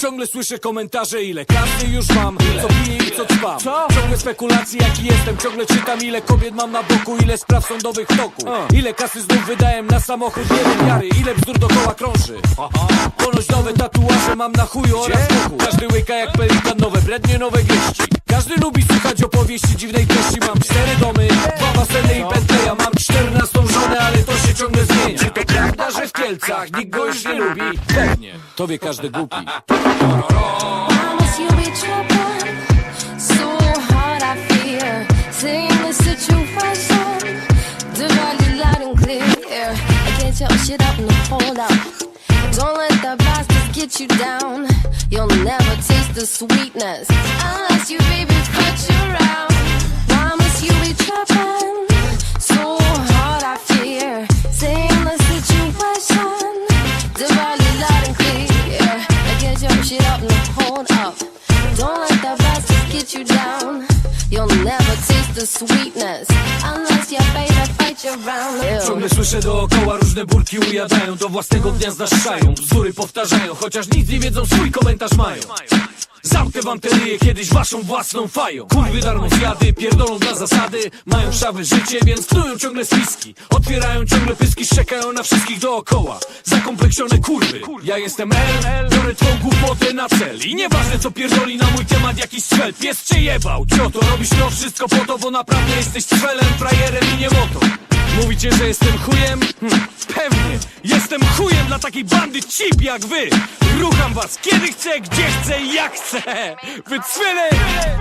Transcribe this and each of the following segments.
Ciągle słyszę komentarze, ile kasy już mam Co piję i co ćpam Ciągle spekulacje, jaki jestem Ciągle czytam, ile kobiet mam na boku Ile spraw sądowych w toku. Ile kasy znów wydałem na samochód Nie wiary, ile bzdur dookoła krąży. Ponoć nowe tatuaże mam na chuju oraz boku Każdy łyka jak pelikan, nowe brednie, nowe wieści. Każdy lubi słuchać opowieści dziwnej treści Mam cztery domy, dwa baseny i Bentleya Mam czternastą żonę, ale to się ciągle zmienia. Czy to prawda, że w Kielcach nikt go już nie lubi? Pewnie, to wie każdy głupi Promise you'll be trouble. So hard I fear. Seeing the situation. Divided loud and clear. I can't tell shit up and hold up. Don't let the bastards get you down. You'll never taste the sweetness unless you shit up and hold up. Don't let bastards get you down. You'll never taste the sweetness unless your fight you. Ciągle słyszę dookoła różne burki ujadają Do własnego dnia zaszczają, bzdury powtarzają Chociaż nic nie wiedzą, swój komentarz mają Zamknę wam te ryje kiedyś waszą własną fają. Kurwy darmo zjady, pierdolą dla zasady. Mają szawe życie, więc knują ciągle spiski. Otwierają ciągle pyski, szczekają na wszystkich dookoła. Zakompleksione kurwy. Ja jestem L, biorę twą głupotę na cel. I nieważne co pierdoli na mój temat jakiś strzel Pies cię jebał, cioto, robisz to wszystko po to Bo naprawdę jesteś strzelem, frajerem i nie moto Mówicie, że jestem chujem? Hm, jestem chujem dla takiej bandy cip jak wy Rucham was kiedy chcę, gdzie chcę i jak chcę Wy cwyle!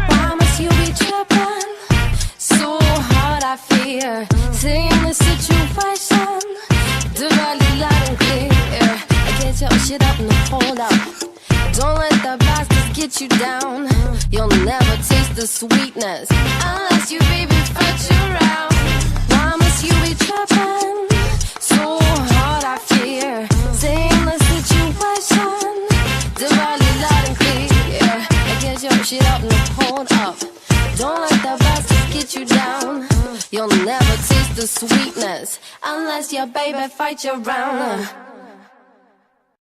Promise be trouble. So hard I fear. Seeing the situation. And clear. I shit up and hold up. Don't let the bastards get you down. You'll never taste the sweetness get your shit up. Don't let the bastards get you down. You'll never taste the sweetness unless your baby fight you round.